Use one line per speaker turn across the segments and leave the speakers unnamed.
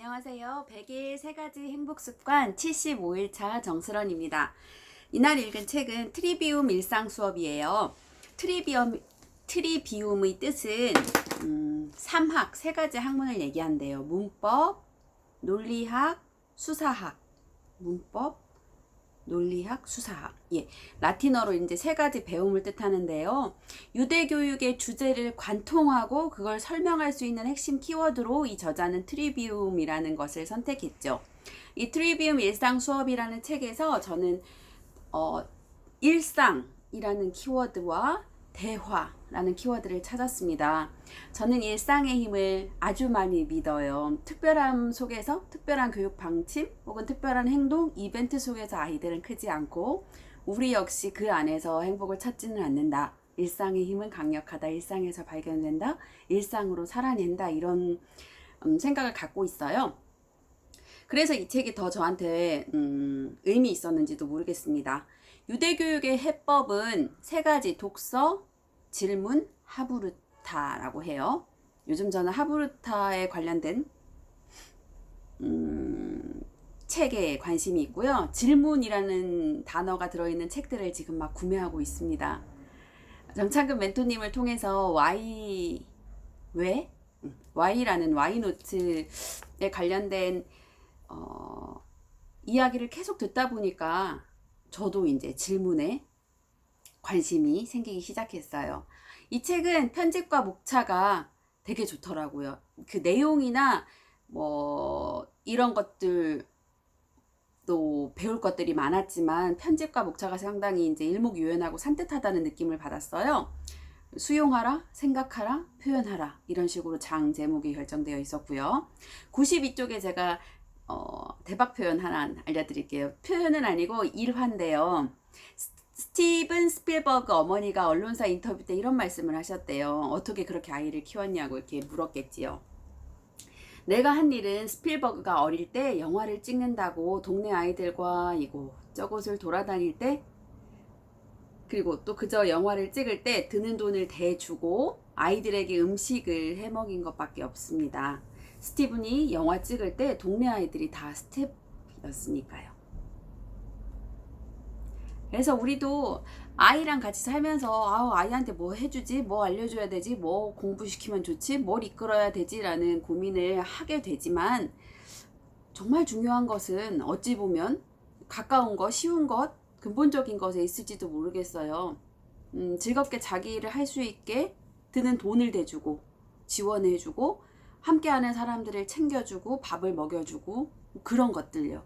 안녕하세요. 100일 세 가지 행복 습관 75일차 정슬원입니다. 이날 읽은 책은 트리비움 일상 수업이에요. 트리비움 트리비움의 뜻은 음, 3학 세 가지 학문을 얘기한대요. 문법, 논리학, 수사학. 문법, 논리학, 수사학. 예. 라틴어로 이제 세 가지 배움을 뜻하는데요. 유대 교육의 주제를 관통하고 그걸 설명할 수 있는 핵심 키워드로 이 저자는 트리비움이라는 것을 선택했죠. 이 트리비움 일상 수업이라는 책에서 저는 어, 일상이라는 키워드와 대화 라는 키워드를 찾았습니다. 저는 일상의 힘을 아주 많이 믿어요. 특별함 속에서 특별한 교육 방침 혹은 특별한 행동, 이벤트 속에서 아이들은 크지 않고 우리 역시 그 안에서 행복을 찾지는 않는다. 일상의 힘은 강력하다. 일상에서 발견된다. 일상으로 살아낸다. 이런 음, 생각을 갖고 있어요. 그래서 이 책이 더 저한테 음, 의미 있었는지도 모르겠습니다. 유대교육의 해법은 세 가지 독서, 질문, 하부르타라고 해요. 요즘 저는 하부르타에 관련된 음, 책에 관심이 있고요. 질문이라는 단어가 들어있는 책들을 지금 막 구매하고 있습니다. 정창근 멘토님을 통해서 Y 왜 음, Y라는 Y노트에 관련된 어, 이야기를 계속 듣다 보니까 저도 이제 질문에 관심이 생기기 시작했어요. 이 책은 편집과 목차가 되게 좋더라고요. 그 내용이나 뭐 이런 것들 또 배울 것들이 많았지만 편집과 목차가 상당히 이제 일목요연하고 산뜻하다는 느낌을 받았어요. 수용하라, 생각하라, 표현하라 이런 식으로 장 제목이 결정되어 있었고요. 92쪽에 제가 어, 대박 표현 하나 알려드릴게요. 표현은 아니고 일화인데요. 스티븐 스필버그 어머니가 언론사 인터뷰 때 이런 말씀을 하셨대요. 어떻게 그렇게 아이를 키웠냐고 이렇게 물었겠지요. 내가 한 일은 스필버그가 어릴 때 영화를 찍는다고 동네 아이들과 이곳 저곳을 돌아다닐 때 그리고 또 그저 영화를 찍을 때 드는 돈을 대주고 아이들에게 음식을 해 먹인 것밖에 없습니다. 스티븐이 영화 찍을 때 동네 아이들이 다 스텝이었으니까요. 그래서 우리도 아이랑 같이 살면서 아우 아이한테 뭐 해주지? 뭐 알려줘야 되지? 뭐 공부시키면 좋지? 뭘 이끌어야 되지라는 고민을 하게 되지만 정말 중요한 것은 어찌 보면 가까운 것 쉬운 것 근본적인 것에 있을지도 모르겠어요. 음, 즐겁게 자기 일을 할 수 있게 드는 돈을 대주고 지원해주고 함께하는 사람들을 챙겨주고 밥을 먹여주고 그런 것들요.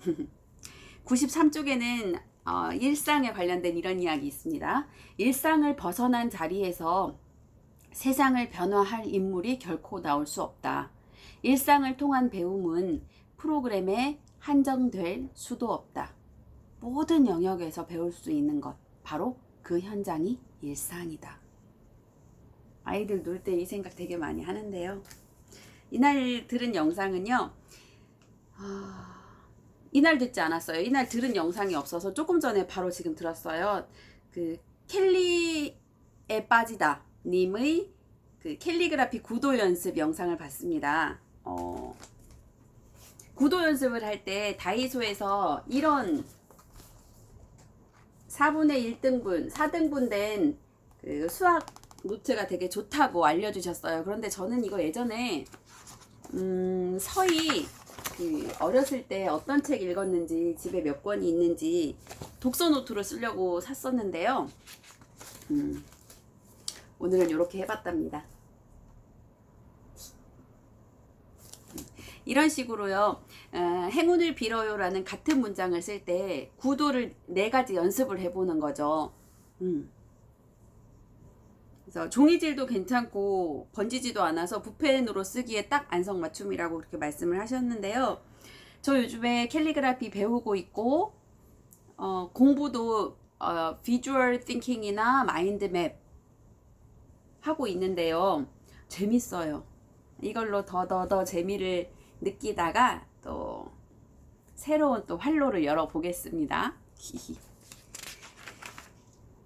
93쪽에는 어, 일상에 관련된 이런 이야기 있습니다. 일상을 벗어난 자리에서 세상을 변화할 인물이 결코 나올 수 없다. 일상을 통한 배움은 프로그램에 한정될 수도 없다. 모든 영역에서 배울 수 있는 것, 바로 그 현장이 일상이다. 아이들 놀 때 이 생각 되게 많이 하는데요. 이날 들은 영상은요, 아... 이날 듣지 않았어요. 이날 들은 영상이 없어서 조금 전에 바로 지금 들었어요. 그 켈리에 빠지다 님의 그 캘리그라피 구도 연습 영상을 봤습니다. 어, 구도 연습을 할 때 다이소에서 이런 4분의 1등분, 4등분 된 그 수학 노트가 되게 좋다고 알려주셨어요. 그런데 저는 이거 예전에 음, 서희 그 어렸을 때 어떤 책 읽었는지 집에 몇 권이 있는지 독서 노트로 쓰려고 샀었는데요. 음, 오늘은 이렇게 해봤답니다. 이런 식으로요. 어, 행운을 빌어요라는 같은 문장을 쓸 때 구도를 네 가지 연습을 해보는 거죠. 음. 그래서 종이질도 괜찮고 번지지도 않아서 붓펜으로 쓰기에 딱 안성맞춤이라고 그렇게 말씀을 하셨는데요. 저 요즘에 캘리그라피 배우고 있고 어, 공부도 어, 비주얼 띵킹이나 마인드맵 하고 있는데요. 재밌어요. 이걸로 더더더 재미를 느끼다가 또 새로운 또 활로를 열어 보겠습니다.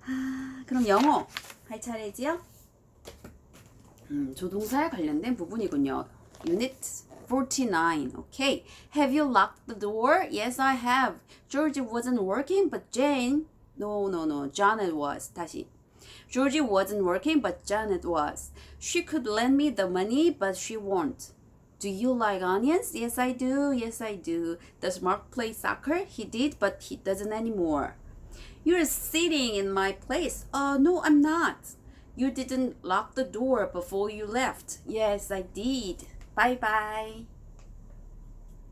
아, 그럼 영어 할 차례지요? 음, 조동사에 관련된 부분이군요. 유닛 49. Okay. Have you locked the door? Yes, I have. George wasn't working, but Jane. No, no, no. Janet was. 다시. Georgie wasn't working, but Janet was. She could lend me the money, but she won't. Do you like onions? Yes, I do. Yes, I do. Does Mark play soccer? He did, but he doesn't anymore. You're sitting in my place. Uh, no, I'm not. You didn't lock the door before you left. Yes, I did. Bye bye.